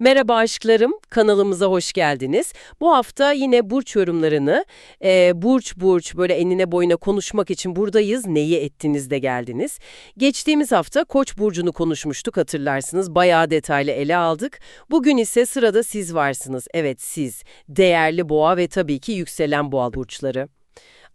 Merhaba aşklarım, kanalımıza hoş geldiniz. Bu hafta yine burç yorumlarını, e, burç burç böyle enine boyuna konuşmak için buradayız. Neyi ettiniz de geldiniz. Geçtiğimiz hafta Koç burcunu konuşmuştuk hatırlarsınız. Bayağı detaylı ele aldık. Bugün ise sırada siz varsınız. Evet siz, değerli boğa ve tabii ki yükselen boğa burçları.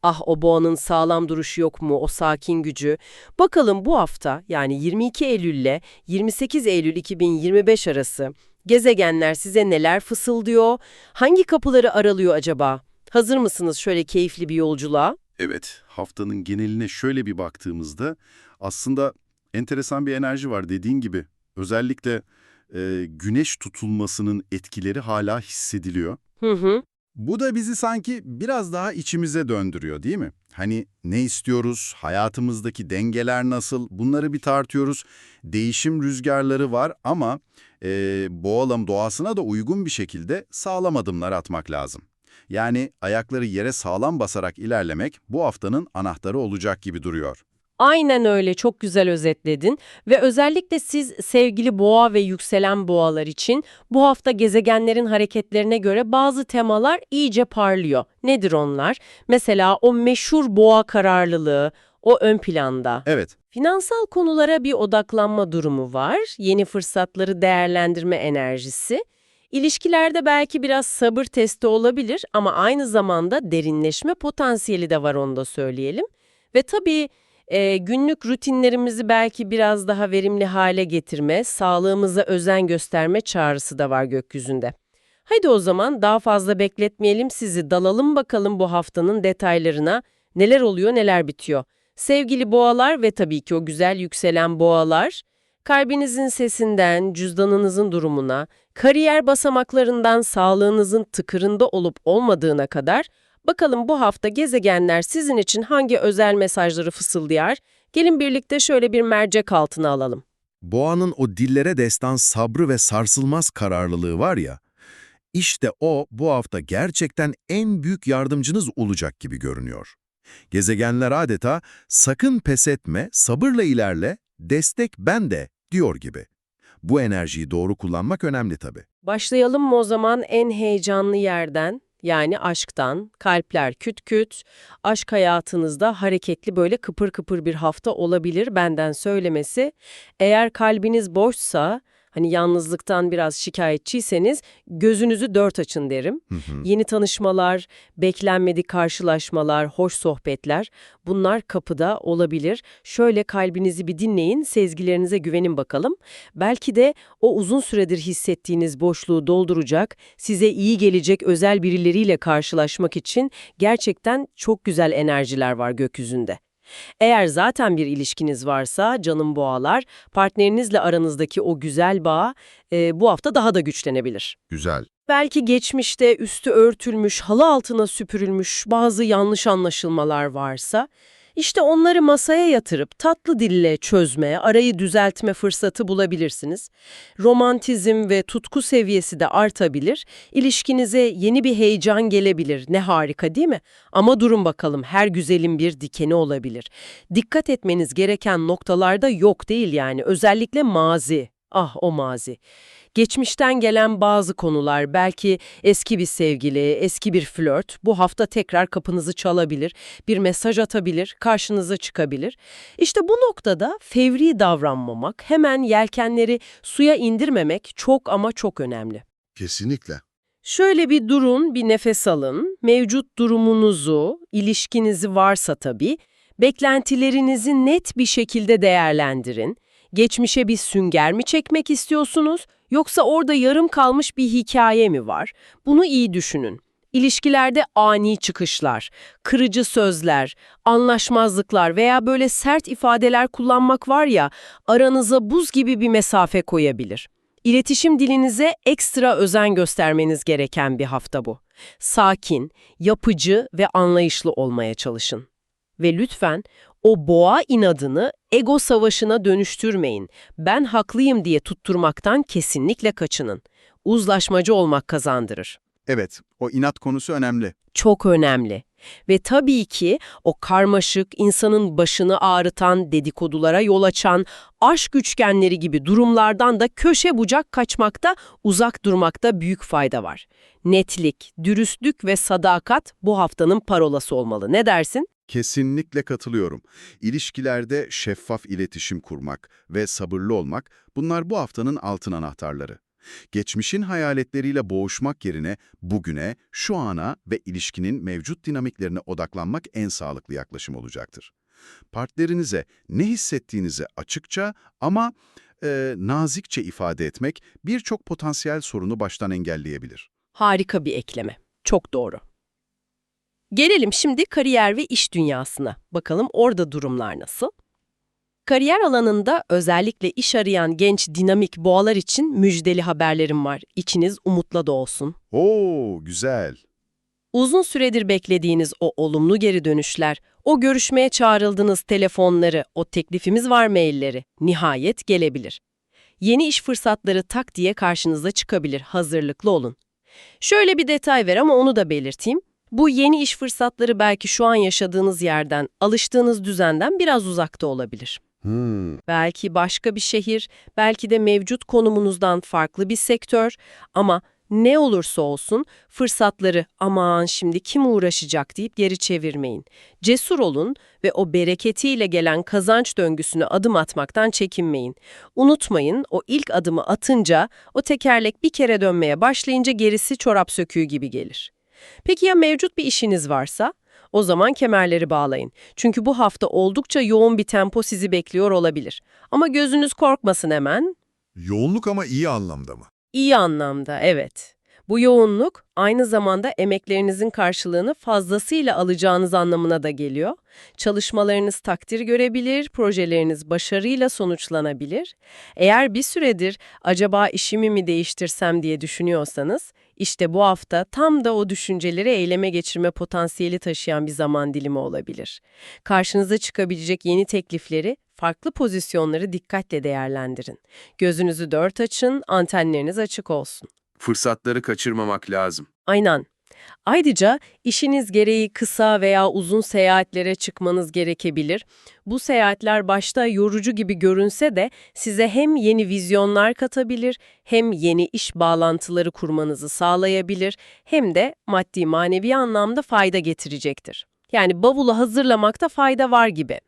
Ah o boğanın sağlam duruşu yok mu, o sakin gücü. Bakalım bu hafta yani 22 Eylül ile 28 Eylül 2025 arası gezegenler size neler fısıldıyor, hangi kapıları aralıyor acaba? Hazır mısınız şöyle keyifli bir yolculuğa? Evet, haftanın geneline şöyle bir baktığımızda aslında enteresan bir enerji var dediğin gibi. Özellikle e, güneş tutulmasının etkileri hala hissediliyor. Hı hı. Bu da bizi sanki biraz daha içimize döndürüyor değil mi? Hani ne istiyoruz, hayatımızdaki dengeler nasıl, bunları bir tartıyoruz. Değişim rüzgarları var ama e, boğalam doğasına da uygun bir şekilde sağlam adımlar atmak lazım. Yani ayakları yere sağlam basarak ilerlemek bu haftanın anahtarı olacak gibi duruyor. Aynen öyle çok güzel özetledin ve özellikle siz sevgili boğa ve yükselen boğalar için bu hafta gezegenlerin hareketlerine göre bazı temalar iyice parlıyor. Nedir onlar? Mesela o meşhur boğa kararlılığı, o ön planda. Evet, Finansal konulara bir odaklanma durumu var, yeni fırsatları değerlendirme enerjisi. İlişkilerde belki biraz sabır testi olabilir ama aynı zamanda derinleşme potansiyeli de var onu da söyleyelim. Ve tabii e, günlük rutinlerimizi belki biraz daha verimli hale getirme, sağlığımıza özen gösterme çağrısı da var gökyüzünde. Haydi o zaman daha fazla bekletmeyelim sizi, dalalım bakalım bu haftanın detaylarına. Neler oluyor, neler bitiyor. Sevgili boğalar ve tabii ki o güzel yükselen boğalar, kalbinizin sesinden, cüzdanınızın durumuna, kariyer basamaklarından sağlığınızın tıkırında olup olmadığına kadar bakalım bu hafta gezegenler sizin için hangi özel mesajları fısıldayar? Gelin birlikte şöyle bir mercek altına alalım. Boğanın o dillere destan sabrı ve sarsılmaz kararlılığı var ya, işte o bu hafta gerçekten en büyük yardımcınız olacak gibi görünüyor. Gezegenler adeta sakın pes etme, sabırla ilerle, destek bende diyor gibi. Bu enerjiyi doğru kullanmak önemli tabii. Başlayalım mı o zaman en heyecanlı yerden? Yani aşktan, kalpler küt küt, aşk hayatınızda hareketli böyle kıpır kıpır bir hafta olabilir benden söylemesi. Eğer kalbiniz boşsa, hani yalnızlıktan biraz şikayetçiyseniz gözünüzü dört açın derim. Hı hı. Yeni tanışmalar, beklenmedik karşılaşmalar, hoş sohbetler bunlar kapıda olabilir. Şöyle kalbinizi bir dinleyin, sezgilerinize güvenin bakalım. Belki de o uzun süredir hissettiğiniz boşluğu dolduracak, size iyi gelecek özel birileriyle karşılaşmak için gerçekten çok güzel enerjiler var gökyüzünde. Eğer zaten bir ilişkiniz varsa canım boğalar, partnerinizle aranızdaki o güzel bağ e, bu hafta daha da güçlenebilir. Güzel. Belki geçmişte üstü örtülmüş, halı altına süpürülmüş bazı yanlış anlaşılmalar varsa, işte onları masaya yatırıp tatlı dille çözme, arayı düzeltme fırsatı bulabilirsiniz. Romantizm ve tutku seviyesi de artabilir, ilişkinize yeni bir heyecan gelebilir. Ne harika değil mi? Ama durun bakalım, her güzelin bir dikeni olabilir. Dikkat etmeniz gereken noktalarda yok değil yani, özellikle mazi. Ah o mazi. Geçmişten gelen bazı konular, belki eski bir sevgili, eski bir flört, bu hafta tekrar kapınızı çalabilir, bir mesaj atabilir, karşınıza çıkabilir. İşte bu noktada fevri davranmamak, hemen yelkenleri suya indirmemek çok ama çok önemli. Kesinlikle. Şöyle bir durun, bir nefes alın, mevcut durumunuzu, ilişkinizi varsa tabii, beklentilerinizi net bir şekilde değerlendirin. Geçmişe bir sünger mi çekmek istiyorsunuz, yoksa orada yarım kalmış bir hikaye mi var? Bunu iyi düşünün. İlişkilerde ani çıkışlar, kırıcı sözler, anlaşmazlıklar veya böyle sert ifadeler kullanmak var ya, aranıza buz gibi bir mesafe koyabilir. İletişim dilinize ekstra özen göstermeniz gereken bir hafta bu. Sakin, yapıcı ve anlayışlı olmaya çalışın. Ve lütfen o boğa inadını ego savaşına dönüştürmeyin. Ben haklıyım diye tutturmaktan kesinlikle kaçının. Uzlaşmacı olmak kazandırır. Evet, o inat konusu önemli. Çok önemli. Ve tabii ki o karmaşık, insanın başını ağrıtan, dedikodulara yol açan, aşk üçgenleri gibi durumlardan da köşe bucak kaçmakta, uzak durmakta büyük fayda var. Netlik, dürüstlük ve sadakat bu haftanın parolası olmalı. Ne dersin? Kesinlikle katılıyorum. İlişkilerde şeffaf iletişim kurmak ve sabırlı olmak bunlar bu haftanın altın anahtarları. Geçmişin hayaletleriyle boğuşmak yerine bugüne, şu ana ve ilişkinin mevcut dinamiklerine odaklanmak en sağlıklı yaklaşım olacaktır. Partnerinize ne hissettiğinizi açıkça ama e, nazikçe ifade etmek birçok potansiyel sorunu baştan engelleyebilir. Harika bir ekleme. Çok doğru. Gelelim şimdi kariyer ve iş dünyasına. Bakalım orada durumlar nasıl? Kariyer alanında özellikle iş arayan genç dinamik boğalar için müjdeli haberlerim var. İçiniz umutla dolsun. Oo, güzel. Uzun süredir beklediğiniz o olumlu geri dönüşler, o görüşmeye çağrıldığınız telefonları, o teklifimiz var mailleri nihayet gelebilir. Yeni iş fırsatları tak diye karşınıza çıkabilir, hazırlıklı olun. Şöyle bir detay ver ama onu da belirteyim. Bu yeni iş fırsatları belki şu an yaşadığınız yerden, alıştığınız düzenden biraz uzakta olabilir. Hmm. Belki başka bir şehir, belki de mevcut konumunuzdan farklı bir sektör ama ne olursa olsun fırsatları aman şimdi kim uğraşacak deyip geri çevirmeyin. Cesur olun ve o bereketiyle gelen kazanç döngüsüne adım atmaktan çekinmeyin. Unutmayın o ilk adımı atınca o tekerlek bir kere dönmeye başlayınca gerisi çorap söküğü gibi gelir. Peki ya mevcut bir işiniz varsa? O zaman kemerleri bağlayın. Çünkü bu hafta oldukça yoğun bir tempo sizi bekliyor olabilir. Ama gözünüz korkmasın hemen. Yoğunluk ama iyi anlamda mı? İyi anlamda, evet. Bu yoğunluk aynı zamanda emeklerinizin karşılığını fazlasıyla alacağınız anlamına da geliyor. Çalışmalarınız takdir görebilir, projeleriniz başarıyla sonuçlanabilir. Eğer bir süredir acaba işimi mi değiştirsem diye düşünüyorsanız, işte bu hafta tam da o düşünceleri eyleme geçirme potansiyeli taşıyan bir zaman dilimi olabilir. Karşınıza çıkabilecek yeni teklifleri, farklı pozisyonları dikkatle değerlendirin. Gözünüzü dört açın, antenleriniz açık olsun. Fırsatları kaçırmamak lazım. Aynen. Ayrıca işiniz gereği kısa veya uzun seyahatlere çıkmanız gerekebilir. Bu seyahatler başta yorucu gibi görünse de size hem yeni vizyonlar katabilir, hem yeni iş bağlantıları kurmanızı sağlayabilir, hem de maddi manevi anlamda fayda getirecektir. Yani bavulu hazırlamakta fayda var gibi.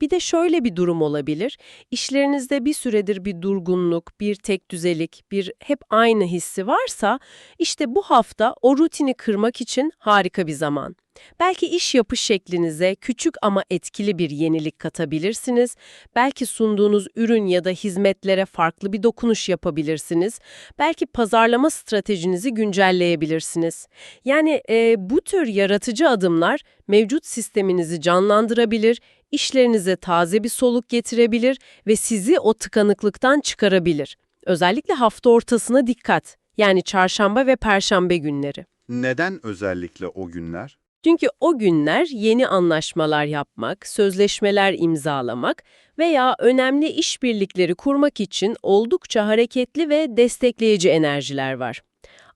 Bir de şöyle bir durum olabilir. İşlerinizde bir süredir bir durgunluk, bir tek düzelik, bir hep aynı hissi varsa işte bu hafta o rutini kırmak için harika bir zaman. Belki iş yapış şeklinize küçük ama etkili bir yenilik katabilirsiniz. Belki sunduğunuz ürün ya da hizmetlere farklı bir dokunuş yapabilirsiniz. Belki pazarlama stratejinizi güncelleyebilirsiniz. Yani e, bu tür yaratıcı adımlar mevcut sisteminizi canlandırabilir, işlerinize taze bir soluk getirebilir ve sizi o tıkanıklıktan çıkarabilir. Özellikle hafta ortasına dikkat. Yani çarşamba ve perşembe günleri. Neden özellikle o günler? Çünkü o günler yeni anlaşmalar yapmak, sözleşmeler imzalamak veya önemli işbirlikleri kurmak için oldukça hareketli ve destekleyici enerjiler var.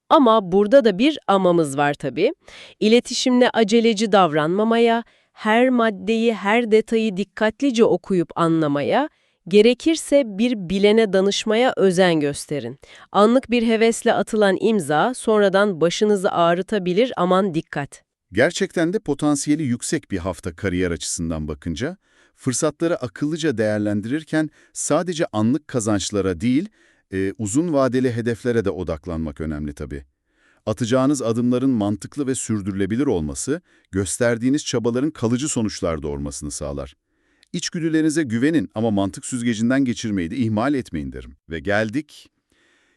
Ama burada da bir amamız var tabii. İletişimle aceleci davranmamaya, her maddeyi, her detayı dikkatlice okuyup anlamaya, gerekirse bir bilene danışmaya özen gösterin. Anlık bir hevesle atılan imza sonradan başınızı ağrıtabilir aman dikkat. Gerçekten de potansiyeli yüksek bir hafta kariyer açısından bakınca, fırsatları akıllıca değerlendirirken sadece anlık kazançlara değil, e, uzun vadeli hedeflere de odaklanmak önemli tabii. Atacağınız adımların mantıklı ve sürdürülebilir olması, gösterdiğiniz çabaların kalıcı sonuçlar doğurmasını sağlar. İçgüdülerinize güvenin ama mantık süzgecinden geçirmeyi de ihmal etmeyin derim. Ve geldik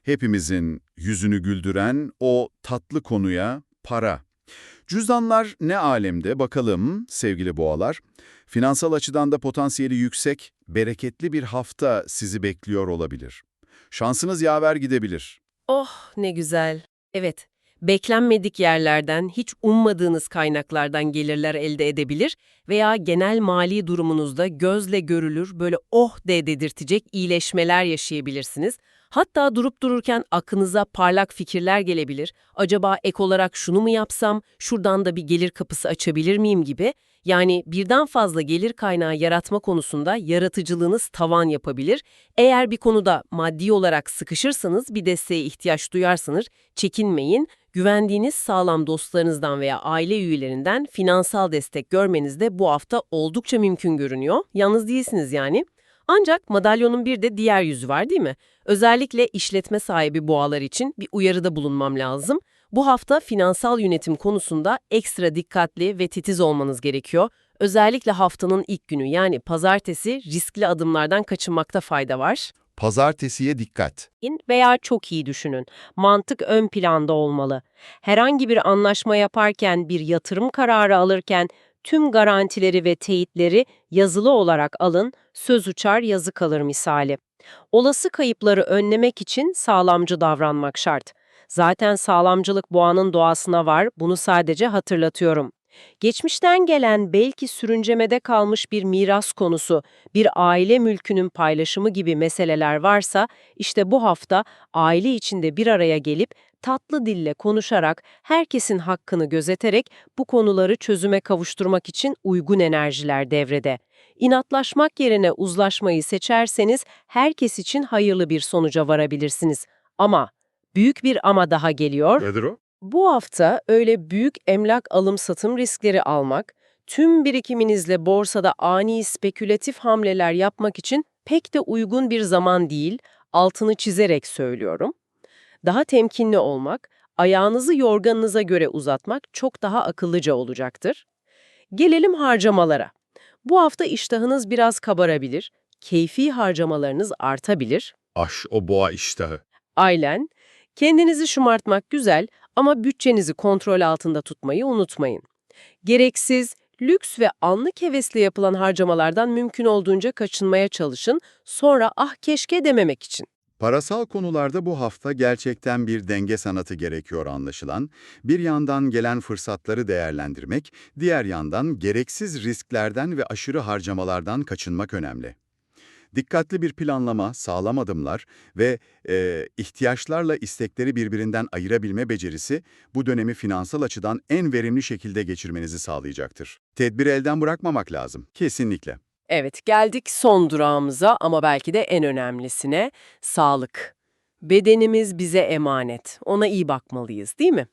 hepimizin yüzünü güldüren o tatlı konuya para. Cüzdanlar ne alemde bakalım sevgili boğalar. Finansal açıdan da potansiyeli yüksek, bereketli bir hafta sizi bekliyor olabilir. Şansınız yaver gidebilir. Oh ne güzel. Evet, beklenmedik yerlerden, hiç ummadığınız kaynaklardan gelirler elde edebilir veya genel mali durumunuzda gözle görülür böyle oh de dedirtecek iyileşmeler yaşayabilirsiniz. Hatta durup dururken aklınıza parlak fikirler gelebilir. Acaba ek olarak şunu mu yapsam, şuradan da bir gelir kapısı açabilir miyim gibi. Yani birden fazla gelir kaynağı yaratma konusunda yaratıcılığınız tavan yapabilir. Eğer bir konuda maddi olarak sıkışırsanız, bir desteğe ihtiyaç duyarsanız çekinmeyin. Güvendiğiniz sağlam dostlarınızdan veya aile üyelerinden finansal destek görmeniz de bu hafta oldukça mümkün görünüyor. Yalnız değilsiniz yani. Ancak madalyonun bir de diğer yüzü var değil mi? Özellikle işletme sahibi boğalar için bir uyarıda bulunmam lazım. Bu hafta finansal yönetim konusunda ekstra dikkatli ve titiz olmanız gerekiyor. Özellikle haftanın ilk günü yani pazartesi riskli adımlardan kaçınmakta fayda var. Pazartesiye dikkat. Veya çok iyi düşünün. Mantık ön planda olmalı. Herhangi bir anlaşma yaparken, bir yatırım kararı alırken tüm garantileri ve teyitleri yazılı olarak alın, söz uçar yazı kalır misali. Olası kayıpları önlemek için sağlamcı davranmak şart. Zaten sağlamcılık boğanın doğasına var, bunu sadece hatırlatıyorum. Geçmişten gelen belki sürüncemede kalmış bir miras konusu, bir aile mülkünün paylaşımı gibi meseleler varsa, işte bu hafta aile içinde bir araya gelip tatlı dille konuşarak, herkesin hakkını gözeterek bu konuları çözüme kavuşturmak için uygun enerjiler devrede. İnatlaşmak yerine uzlaşmayı seçerseniz herkes için hayırlı bir sonuca varabilirsiniz. Ama, büyük bir ama daha geliyor. Nedir o? Bu hafta öyle büyük emlak alım-satım riskleri almak, tüm birikiminizle borsada ani spekülatif hamleler yapmak için pek de uygun bir zaman değil, altını çizerek söylüyorum. Daha temkinli olmak, ayağınızı yorganınıza göre uzatmak çok daha akıllıca olacaktır. Gelelim harcamalara. Bu hafta iştahınız biraz kabarabilir, keyfi harcamalarınız artabilir. Aş o boğa iştahı. Aynen. Kendinizi şımartmak güzel ama bütçenizi kontrol altında tutmayı unutmayın. Gereksiz, lüks ve anlık hevesle yapılan harcamalardan mümkün olduğunca kaçınmaya çalışın, sonra ah keşke dememek için. Parasal konularda bu hafta gerçekten bir denge sanatı gerekiyor anlaşılan. Bir yandan gelen fırsatları değerlendirmek, diğer yandan gereksiz risklerden ve aşırı harcamalardan kaçınmak önemli. Dikkatli bir planlama, sağlam adımlar ve e, ihtiyaçlarla istekleri birbirinden ayırabilme becerisi bu dönemi finansal açıdan en verimli şekilde geçirmenizi sağlayacaktır. Tedbiri elden bırakmamak lazım, kesinlikle. Evet, geldik son durağımıza ama belki de en önemlisine, sağlık. Bedenimiz bize emanet. Ona iyi bakmalıyız, değil mi?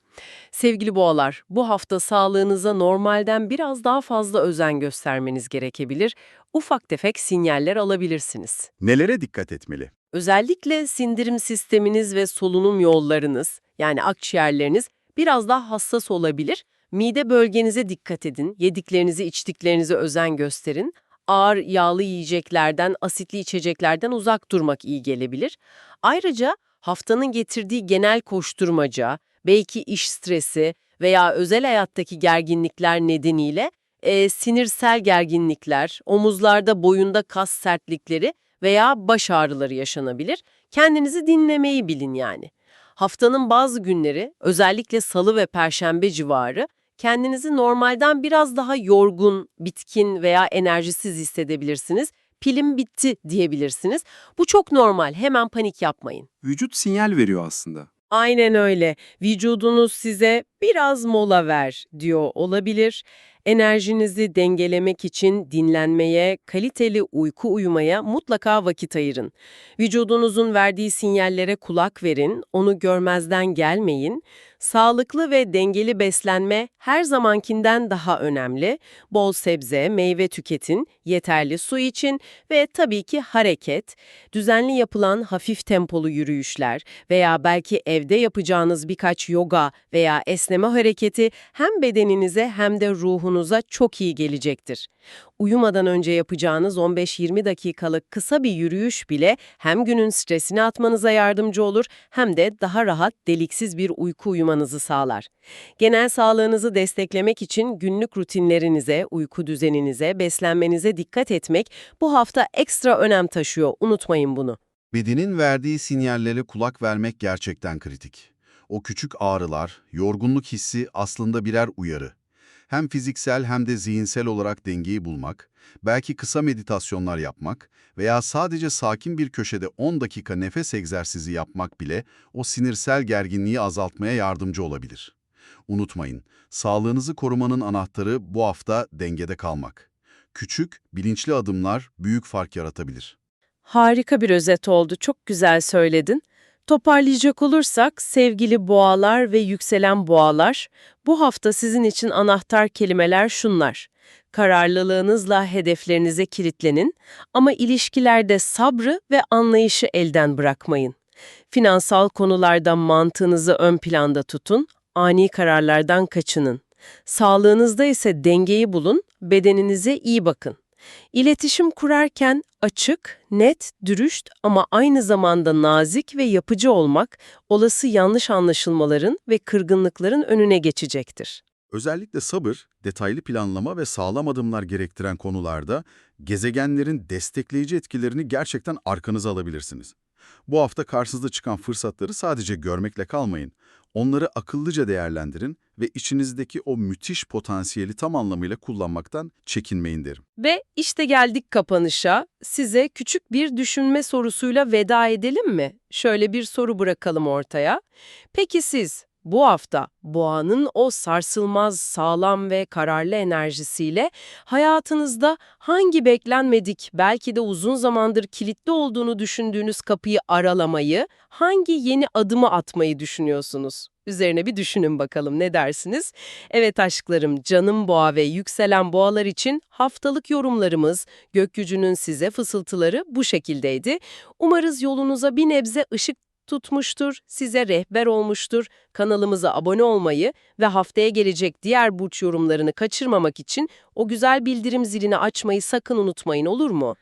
Sevgili boğalar, bu hafta sağlığınıza normalden biraz daha fazla özen göstermeniz gerekebilir. Ufak tefek sinyaller alabilirsiniz. Nelere dikkat etmeli? Özellikle sindirim sisteminiz ve solunum yollarınız, yani akciğerleriniz biraz daha hassas olabilir. Mide bölgenize dikkat edin, yediklerinizi, içtiklerinize özen gösterin. Ağır yağlı yiyeceklerden, asitli içeceklerden uzak durmak iyi gelebilir. Ayrıca haftanın getirdiği genel koşturmaca, belki iş stresi veya özel hayattaki gerginlikler nedeniyle e, sinirsel gerginlikler, omuzlarda boyunda kas sertlikleri veya baş ağrıları yaşanabilir. Kendinizi dinlemeyi bilin yani. Haftanın bazı günleri, özellikle salı ve perşembe civarı, kendinizi normalden biraz daha yorgun, bitkin veya enerjisiz hissedebilirsiniz. Pilim bitti diyebilirsiniz. Bu çok normal, hemen panik yapmayın. Vücut sinyal veriyor aslında. Aynen öyle. Vücudunuz size biraz mola ver diyor olabilir. Enerjinizi dengelemek için dinlenmeye, kaliteli uyku uyumaya mutlaka vakit ayırın. Vücudunuzun verdiği sinyallere kulak verin, onu görmezden gelmeyin. Sağlıklı ve dengeli beslenme her zamankinden daha önemli. Bol sebze, meyve tüketin, yeterli su için ve tabii ki hareket. Düzenli yapılan hafif tempolu yürüyüşler veya belki evde yapacağınız birkaç yoga veya esneme hareketi hem bedeninize hem de ruhunuza çok iyi gelecektir. Uyumadan önce yapacağınız 15-20 dakikalık kısa bir yürüyüş bile hem günün stresini atmanıza yardımcı olur hem de daha rahat, deliksiz bir uyku uyumanızı sağlar. Genel sağlığınızı desteklemek için günlük rutinlerinize, uyku düzeninize, beslenmenize dikkat etmek bu hafta ekstra önem taşıyor. Unutmayın bunu. Bedenin verdiği sinyallere kulak vermek gerçekten kritik. O küçük ağrılar, yorgunluk hissi aslında birer uyarı. Hem fiziksel hem de zihinsel olarak dengeyi bulmak, belki kısa meditasyonlar yapmak veya sadece sakin bir köşede 10 dakika nefes egzersizi yapmak bile o sinirsel gerginliği azaltmaya yardımcı olabilir. Unutmayın, sağlığınızı korumanın anahtarı bu hafta dengede kalmak. Küçük, bilinçli adımlar büyük fark yaratabilir. Harika bir özet oldu. Çok güzel söyledin. Toparlayacak olursak sevgili boğalar ve yükselen boğalar, bu hafta sizin için anahtar kelimeler şunlar. Kararlılığınızla hedeflerinize kilitlenin ama ilişkilerde sabrı ve anlayışı elden bırakmayın. Finansal konularda mantığınızı ön planda tutun, ani kararlardan kaçının. Sağlığınızda ise dengeyi bulun, bedeninize iyi bakın. İletişim kurarken açık, net, dürüst ama aynı zamanda nazik ve yapıcı olmak olası yanlış anlaşılmaların ve kırgınlıkların önüne geçecektir. Özellikle sabır, detaylı planlama ve sağlam adımlar gerektiren konularda gezegenlerin destekleyici etkilerini gerçekten arkanıza alabilirsiniz. Bu hafta karşınıza çıkan fırsatları sadece görmekle kalmayın. Onları akıllıca değerlendirin ve içinizdeki o müthiş potansiyeli tam anlamıyla kullanmaktan çekinmeyin derim. Ve işte geldik kapanışa. Size küçük bir düşünme sorusuyla veda edelim mi? Şöyle bir soru bırakalım ortaya. Peki siz bu hafta boğanın o sarsılmaz, sağlam ve kararlı enerjisiyle hayatınızda hangi beklenmedik, belki de uzun zamandır kilitli olduğunu düşündüğünüz kapıyı aralamayı, hangi yeni adımı atmayı düşünüyorsunuz? Üzerine bir düşünün bakalım ne dersiniz? Evet aşklarım, canım boğa ve yükselen boğalar için haftalık yorumlarımız, gökyüzünün size fısıltıları bu şekildeydi. Umarız yolunuza bir nebze ışık tutmuştur, size rehber olmuştur. Kanalımıza abone olmayı ve haftaya gelecek diğer burç yorumlarını kaçırmamak için o güzel bildirim zilini açmayı sakın unutmayın olur mu?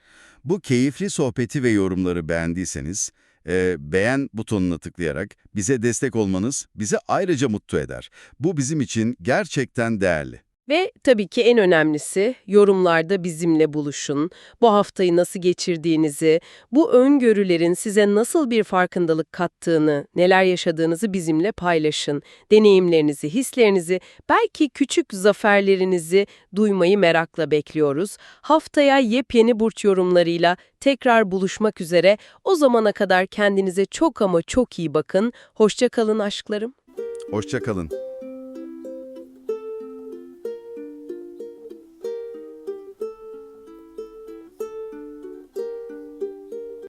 Bu keyifli sohbeti ve yorumları beğendiyseniz, e, beğen butonuna tıklayarak bize destek olmanız bizi ayrıca mutlu eder. Bu bizim için gerçekten değerli. Ve tabii ki en önemlisi yorumlarda bizimle buluşun. Bu haftayı nasıl geçirdiğinizi, bu öngörülerin size nasıl bir farkındalık kattığını, neler yaşadığınızı bizimle paylaşın. Deneyimlerinizi, hislerinizi, belki küçük zaferlerinizi duymayı merakla bekliyoruz. Haftaya yepyeni burç yorumlarıyla tekrar buluşmak üzere. O zamana kadar kendinize çok ama çok iyi bakın. Hoşça kalın aşklarım. Hoşça kalın.